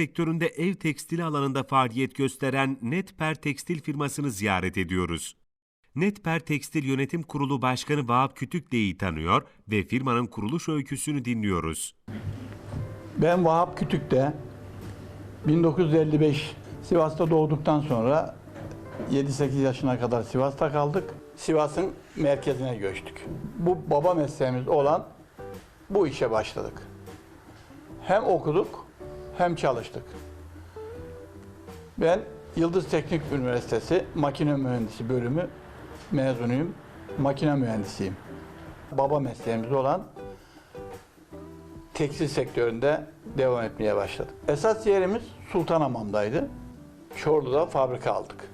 sektöründe ev tekstili alanında faaliyet gösteren Netper Tekstil firmasını ziyaret ediyoruz. Netper Tekstil Yönetim Kurulu Başkanı Vahap Kütükle'yi tanıyor ve firmanın kuruluş öyküsünü dinliyoruz. Ben Vahap Kütük'te 1955 Sivas'ta doğduktan sonra 7-8 yaşına kadar Sivas'ta kaldık. Sivas'ın merkezine göçtük. Bu baba mesleğimiz olan bu işe başladık. Hem okuduk hem çalıştık. Ben Yıldız Teknik Üniversitesi Makine Mühendisi bölümü mezunuyum. Makine mühendisiyim. Baba mesleğimiz olan tekstil sektöründe devam etmeye başladık. Esas yerimiz Sultanhamam'daydı. Çorlu'da fabrika aldık.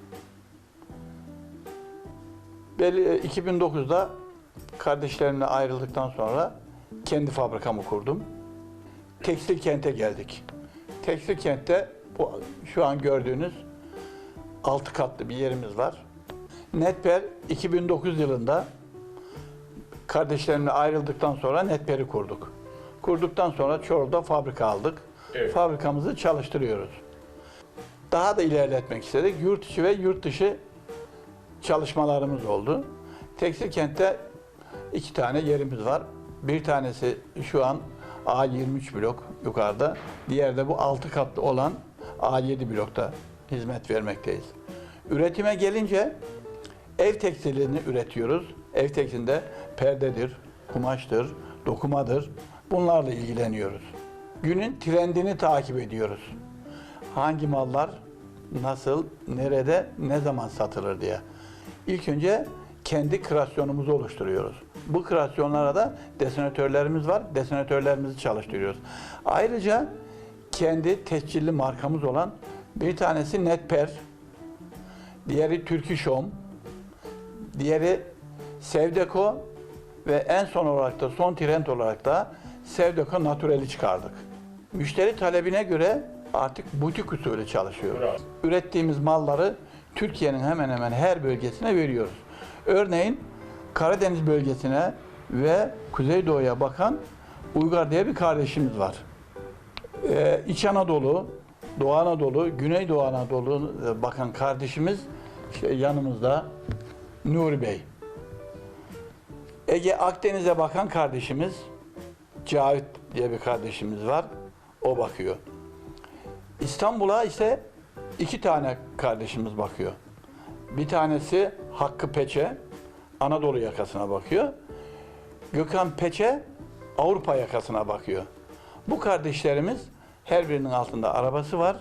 Belli 2009'da kardeşlerimle ayrıldıktan sonra kendi fabrikamı kurdum. Tekstil kente geldik. Tekstil kentte bu şu an gördüğünüz altı katlı bir yerimiz var. Netper 2009 yılında kardeşlerimle ayrıldıktan sonra Netper'i kurduk. Kurduktan sonra Çorlu'da fabrika aldık. Evet. Fabrikamızı çalıştırıyoruz. Daha da ilerletmek istedik. Yurt içi ve yurt dışı çalışmalarımız oldu. Tekstil kentte iki tane yerimiz var. Bir tanesi şu an A23 blok yukarıda. Diğer de bu altı katlı olan A7 blokta hizmet vermekteyiz. Üretime gelince ev tekstilini üretiyoruz. Ev tekstilinde perdedir, kumaştır, dokumadır. Bunlarla ilgileniyoruz. Günün trendini takip ediyoruz. Hangi mallar nasıl, nerede, ne zaman satılır diye. İlk önce kendi kreasyonumuzu oluşturuyoruz. Bu kreasyonlara da desenatörlerimiz var. Desenatörlerimizi çalıştırıyoruz. Ayrıca kendi tescilli markamız olan bir tanesi Netper, diğeri Türküşom, diğeri Sevdeko ve en son olarak da son trend olarak da Sevdeko Naturel'i çıkardık. Müşteri talebine göre artık butik usulü çalışıyoruz. Bravo. Ürettiğimiz malları Türkiye'nin hemen hemen her bölgesine veriyoruz. Örneğin Karadeniz bölgesine ve Kuzeydoğu'ya bakan Uygar diye bir kardeşimiz var. Ee, İç Anadolu, Doğu Anadolu, Güneydoğu Anadolu e, bakan kardeşimiz işte yanımızda Nuri Bey. Ege Akdeniz'e bakan kardeşimiz Cavit diye bir kardeşimiz var. O bakıyor. İstanbul'a ise iki tane kardeşimiz bakıyor. Bir tanesi Hakkı Peçe, Anadolu yakasına bakıyor. Gökhan Peçe, Avrupa yakasına bakıyor. Bu kardeşlerimiz her birinin altında arabası var.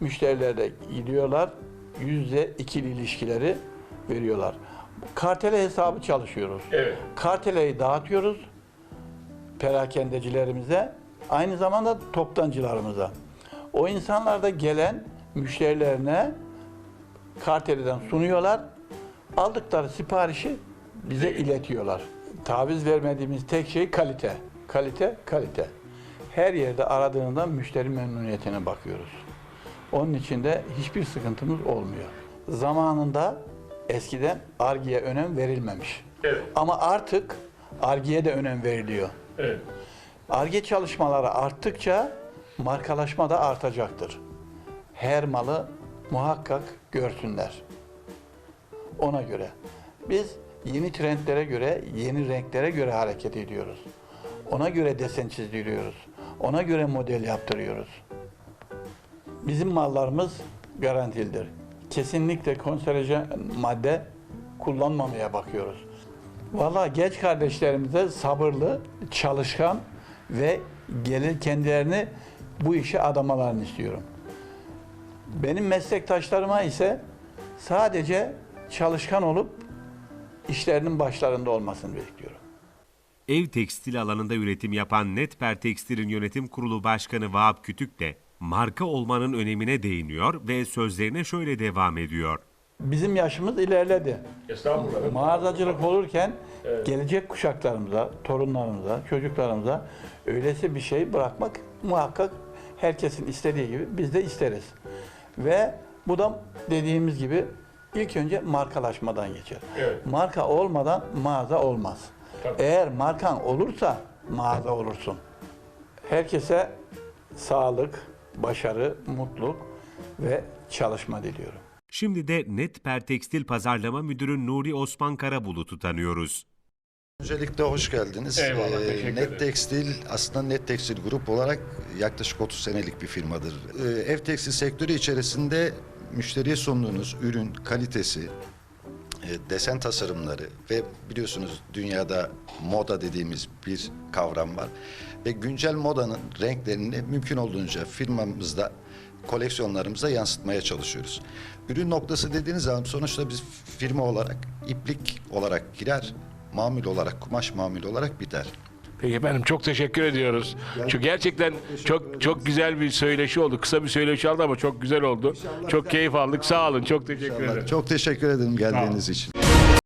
Müşteriler de gidiyorlar. Yüzde ikili ilişkileri veriyorlar. Kartele hesabı çalışıyoruz. Evet. Karteleyi dağıtıyoruz perakendecilerimize, aynı zamanda toptancılarımıza. O insanlar da gelen müşterilerine karteliden sunuyorlar. Aldıkları siparişi bize iletiyorlar. Taviz vermediğimiz tek şey kalite. Kalite, kalite. Her yerde aradığında müşteri memnuniyetine bakıyoruz. Onun için de hiçbir sıkıntımız olmuyor. Zamanında eskiden argiye önem verilmemiş. Evet. Ama artık argiye de önem veriliyor. Evet. Arge çalışmaları arttıkça markalaşma da artacaktır. Her malı muhakkak görsünler. Ona göre. Biz yeni trendlere göre, yeni renklere göre hareket ediyoruz. Ona göre desen çizdiriyoruz. Ona göre model yaptırıyoruz. Bizim mallarımız garantilidir. Kesinlikle konserve madde kullanmamaya bakıyoruz. Valla genç kardeşlerimize sabırlı, çalışkan ve gelir kendilerini bu işe adamalarını istiyorum. Benim meslektaşlarıma ise sadece çalışkan olup işlerinin başlarında olmasını bekliyorum. Ev tekstil alanında üretim yapan Netper Tekstil'in yönetim kurulu başkanı Vahap Kütük de marka olmanın önemine değiniyor ve sözlerine şöyle devam ediyor. Bizim yaşımız ilerledi. Estağfurullah. Mağazacılık olurken gelecek kuşaklarımıza, torunlarımıza, çocuklarımıza öylesi bir şey bırakmak muhakkak herkesin istediği gibi biz de isteriz. Ve bu da dediğimiz gibi ilk önce markalaşmadan geçer. Evet. Marka olmadan mağaza olmaz. Tabii. Eğer markan olursa mağaza olursun. Herkese sağlık, başarı, mutluluk ve çalışma diliyorum. Şimdi de Netper Tekstil Pazarlama Müdürü Nuri Osman Karabulut'u tanıyoruz. Öncelikle hoş geldiniz. Eyvallah, Ee, Net. Tekstil aslında Net Tekstil Grup olarak yaklaşık 30 senelik bir firmadır. Ee, Ev tekstil sektörü içerisinde müşteriye sunduğunuz ürün kalitesi, e, desen tasarımları ve biliyorsunuz dünyada moda dediğimiz bir kavram var. Ve güncel modanın renklerini mümkün olduğunca firmamızda koleksiyonlarımıza yansıtmaya çalışıyoruz. Ürün noktası dediğiniz zaman sonuçta biz firma olarak iplik olarak girer, mamul olarak, kumaş mamul olarak biter. Peki efendim çok teşekkür ediyoruz. Çünkü gerçekten çok çok güzel bir söyleşi oldu. Kısa bir söyleşi oldu ama çok güzel oldu. Çok keyif aldık. Sağ olun. Çok teşekkür ederim. Çok teşekkür ederim geldiğiniz için.